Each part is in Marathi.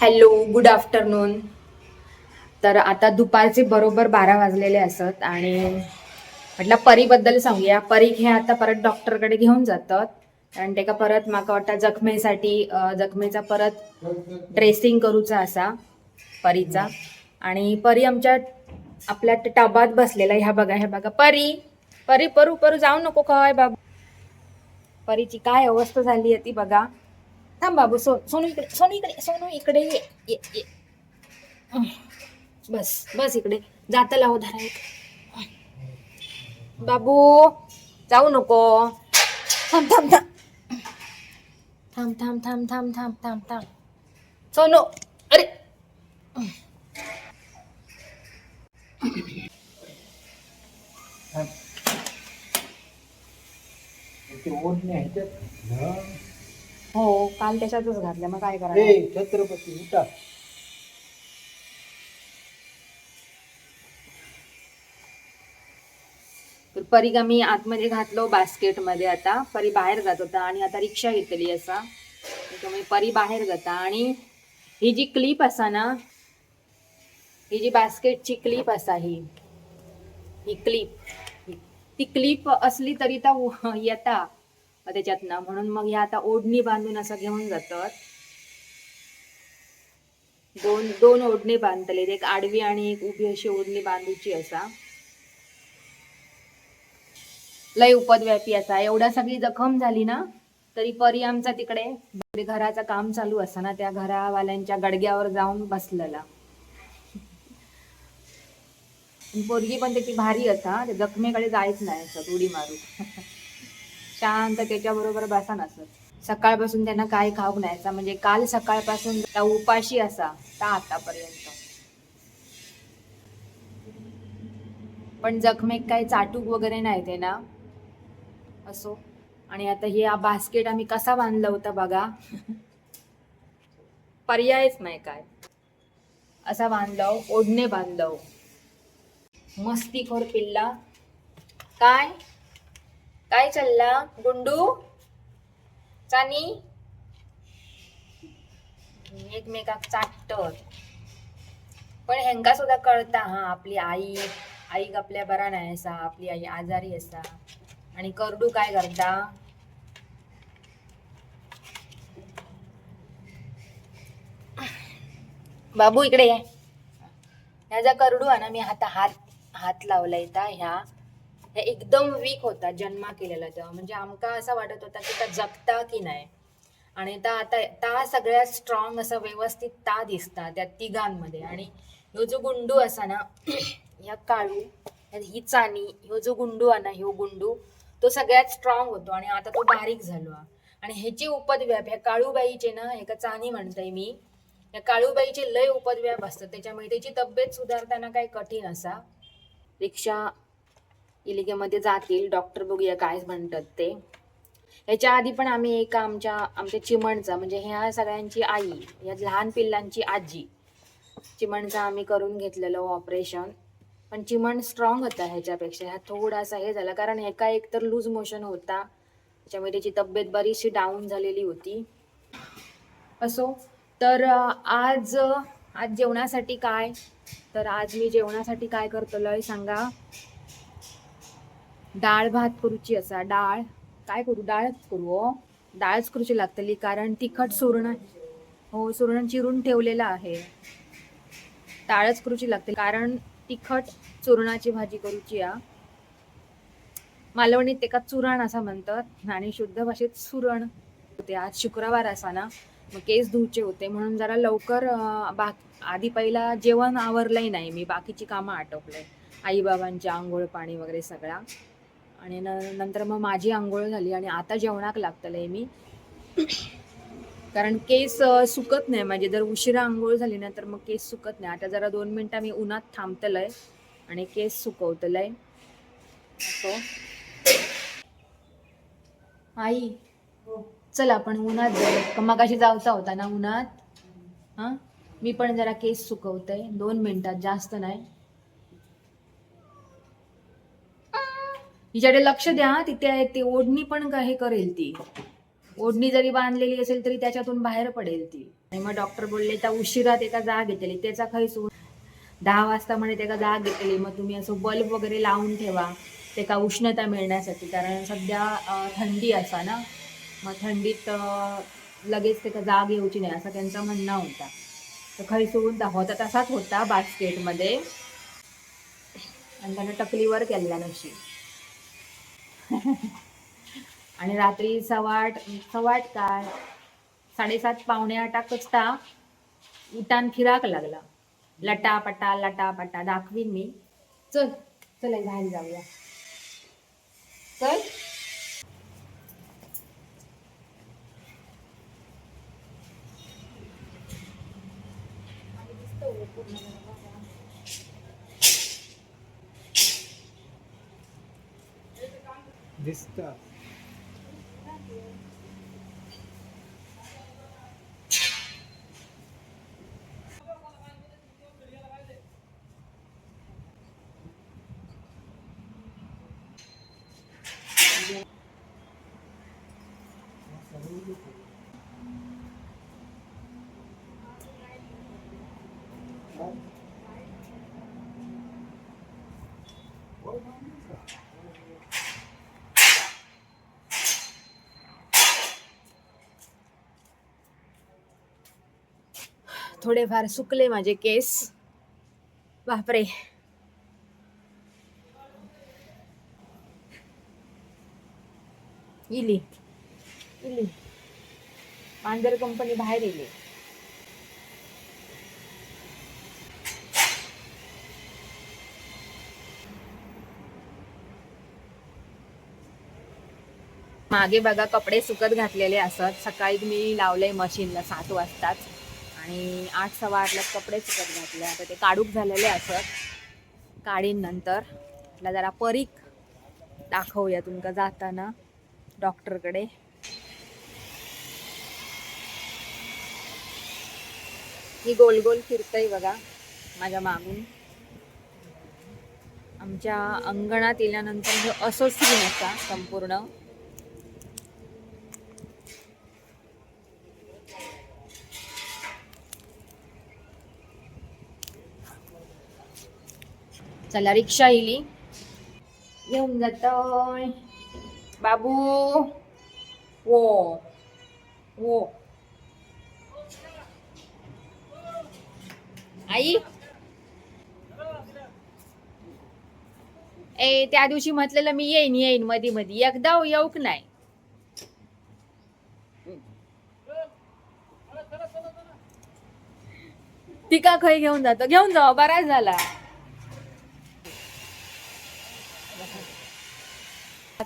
हॅलो गुड आफ्टरनून तर आता दुपारचे बरोबर बारा वाजलेले असत आणि म्हटलं परीबद्दल सांगूया. परी हे आता परत डॉक्टरकडे घेऊन जातात. कारण तेका परत माका वाटतं जखमेसाठी जखमेचा परत ड्रेसिंग करूचा असा परीचा. आणि परी आमच्या आपल्या टबात बसलेला ह्या बघा ह्या बघा. परी परी परू परू जाऊ नको काय बाबा. परीची काय अवस्था झाली आहे ती बघा. थांब बाबू सो सोनू इकडे सोनू इकडे सोनू इकडे ये ये ये. बस बस इकडे. जाता लावू धरा एक. बाबू जाऊ नको. थांब थांब थांब. थांब थांब थांब थांब थांब थांब थांब. सोनू अरे. ते ओढणे आहे हा. काल त्याच्यातच घातल्या. मग काय करा ए छत्रपती उठा. तर परीग आम्ही आतमध्ये घातलो बास्केटमध्ये आता. परी बाहेर जात होता आणि आता रिक्षा घेतली असा. त्याच्यामुळे परी बाहेर जाता आणि ही जी क्लिप असा ना ही जी बास्केटची क्लिप असा ही ही क्लिप ती क्लिप असली तरी त्या उ- येता. त्याच्यातनं म्हणून मग ह्या आता ओढणी बांधून असं घेऊन जातात. दोन दोन ओढणी बांधतले. एक आडवी आणि एक उभी अशी ओढणी बांधूची असा. लय उपद्व्यापी असा. एवढा सगळी जखम झाली ना तरी परी आमचा तिकडे म्हणजे घराचं काम चालू असताना त्या घरावाल्यांच्या गडग्यावर जाऊन बसलेला. पोरगी पण त्याची भारी असा. जखमेकडे जायच नाही असं उडी मारू शांत त्याच्याबरोबर बसा नसत सकाळपासून त्यांना काय खाऊक न्यायचा म्हणजे काल सकाळपासून त्या उपाशी असा त्या आतापर्यंत. पण जखमेक काही चाटूक वगैरे नाही ते ना. असो. आणि आता हे बास्केट आम्ही कसा बांधला होता बघा. पर्यायच नाही काय. असा बांधलो हो, ओढणे बांधलो हो. मस्तीखोर पिल्ला. काय? काय चालला? गुंडू? चानी? एकमेकाक चाटत पण हेंका सुद्धा कळता हा आपली आई आईक आपल्या बरा नाही असा आपली आई आजारी असा. आणि करडू काय करता? बाबू इकडे ह्या ह्याचा करडू आहे ना मी आता हात हात लावला येता ह्या. हे एकदम वीक होता जन्मा केलेला तेव्हा. म्हणजे आमका असं वाटत होता की त्या जगता की नाही. आणि ता आता ता सगळ्यात स्ट्रॉंग असं व्यवस्थित ता दिसता त्या तिघांमध्ये. आणि ह्यो जो गुंडू असा ना ह्या काळू ही चानी ह्यो जो गुंडू आहे ना ह्यो गुंडू तो सगळ्यात स्ट्रॉंग होतो. आणि आता तो बारीक झालो आणि ह्याची उपद्व्याप ह्या काळूबाईचे ना एका चानी म्हणताय मी या काळूबाईचे लय उपद्व्याप असतात. त्याच्यामुळे त्याची तब्येत सुधारताना काही कठीण असा. रिक्षा इलिगेमध्ये जातील. डॉक्टर बघूया काय म्हणतात ते. ह्याच्या आधी पण आम्ही एका आमच्या आमच्या चिमणचा म्हणजे ह्या सगळ्यांची आई या लहान पिल्लांची आजी चिमणचा आम्ही करून घेतलेलं ऑपरेशन पण चिमण स्ट्रॉंग होता ह्याच्यापेक्षा. ह्या थोडासा हे झाला. कारण ह्याका एक तर लूज मोशन होता. त्याच्यामुळे त्याची तब्येत बरीचशी डाऊन झालेली होती. असो तर आज आज जेवणासाठी काय? तर आज मी जेवणासाठी काय करतलोय सांगा. डाळ भात करूची असा. डाळ काय करू? डाळच करू हो. डाळच करूची लागतली कारण तिखट सुरण हो सुरण चिरून ठेवलेलं आहे. डाळच करूची लागते कारण तिखट चुरणाची भाजी करूची आ. मालवणीत एका चुरण असं म्हणतात आणि शुद्ध भाषेत सुरण होते. आज शुक्रवार असा ना मग केस धुवचे होते. म्हणून जरा लवकर बा आधी पहिला जेवण आवरलंही नाही. मी बाकीची कामं आटोपले आईबाबांची आंघोळ पाणी वगैरे सगळा. आणि न नंतर मग माझी आंघोळ झाली आणि आता जेवणाक लागतलं आहे मी कारण केस सुकत नाही. म्हणजे जर उशिरा आंघोळ झाली ना तर मग केस सुकत नाही. आता जरा दोन मिनटं मी उन्हात थांबतलंय आणि केस सुकवतलंय. असं. आई चल आपण उन्हात जाऊ मगाशी जाऊचा होता ना उन्हात? हां? मी पण जरा केस सुकवते दोन मिनिटात जास्त नाही. हिच्याकडे लक्ष द्या तिथे आहे ती ओढणी पण हे करेल ती. ओढणी जरी बांधलेली असेल तरी त्याच्यातून बाहेर पडेल ती. आणि मग डॉक्टर बोलले त्या उशिरात एका जाग घेतली त्याचा खैसून दहा वाजता म्हणे त्याला जाग घेतली. मग तुम्ही असं बल्ब वगैरे लावून ठेवा ते का उष्णता मिळण्यासाठी. कारण सध्या थंडी असा ना. मग थंडीत लगेच त्याचा जाग येऊची नाही असं त्यांचं म्हणणं होता. तर खैसून होता तसाच होता बास्केटमध्ये आणि त्यानं टकलीवर केला नशी आणि रात्री सवाट सवाट काय? साडेसात पावणे आठा कचता उठान फिराक लागला. लटा पटा लटा पटा दाखवीन मी. चल चल बाहेर जाऊया. चल. Vistas. थोडेफार सुकले माझे केस. बापरे. इली. इली. मांजर कंपनी बाहेर येली मागे बघा कपडे सुकत घातलेले असत. सकाळी मी लावले मशीनला सात वाजताच. आणि आठ सव्वा आठला कपडे सुकत घातले. आता ते काढूक झालेले असत काढीन नंतर. म्हटलं जरा परीक दाखवूया तुमका जाताना डॉक्टरकडे. ही गोल गोल फिरतय बघा माझ्या मागून. आमच्या अंगणात येल्यानंतर जो असं सीन असा संपूर्ण? चला रिक्षा येली येऊन जातोय बाबू. वो. वो. आई. ए त्या दिवशी म्हटलेलं मी येईन येईन मधी मधी. एकदा येऊक नाही. ती का खय घेऊन जातो? घेऊन जावा बराच झाला.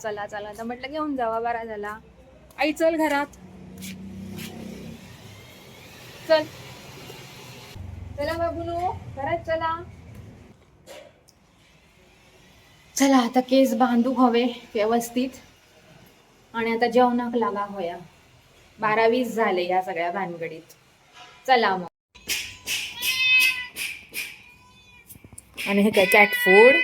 चला चला. तर म्हटलं घेऊन जावा बरा झाला. आई चल घरात. चल. चला बाबूनो घरात चला. चला आता केस बांधू हवे व्यवस्थित. आणि आता जेवणाक लागा होया. बारा वीस झाले या सगळ्या भानगडीत. चला मग. आणि हे काय कॅट फूड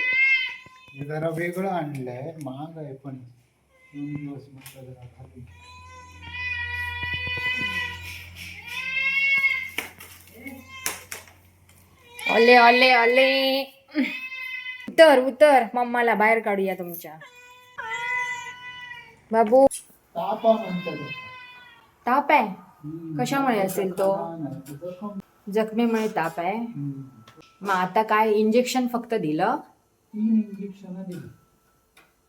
हे जरा वेगळं आणलंय महाग आहे पण दोन दिवस म्हटलं जरा खाली. ओले ओले ओले उतर उतर. मम्माला बाहेर काढूया तुमच्या. बाबू. तापा म्हणतात. ताप आहे. कशामुळे असेल तो? जखमेमुळे ताप आहे. मग आता काय? इंजेक्शन फक्त दिलं. तीन इंजेक्शन दिली.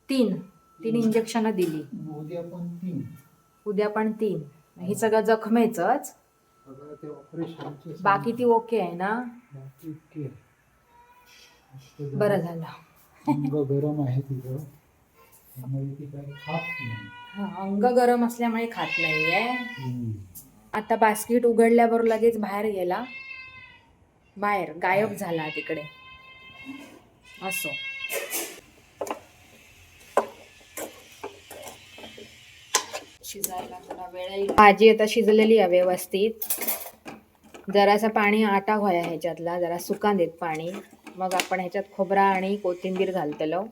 तीन. तीन इंजेक्शन दिली. उद्या पण तीन. उद्या पण तीन. ही सगळं जखमेच सगळं ते ऑपरेशनचे बाकी ती ओके आहे ना? बाकी बरं झालं. अंग गरम आहे तिचं त्यामुळे ती काही खात नाही. हा, अंग गरम असल्यामुळे खात नाहीये. आता बास्केट उघडल्यावर लगेच बाहेर गेला. बाहेर गायब झाला तिकडे. असो. शिजायला थोडा वेळ. भाजी आता शिजलेली आहे व्यवस्थित. जरासा पाणी आटा व्हाया ह्याच्यातला जरा सुका देत पाणी. मग आपण ह्याच्यात खोबरा आणि कोथिंबीर घालतलो.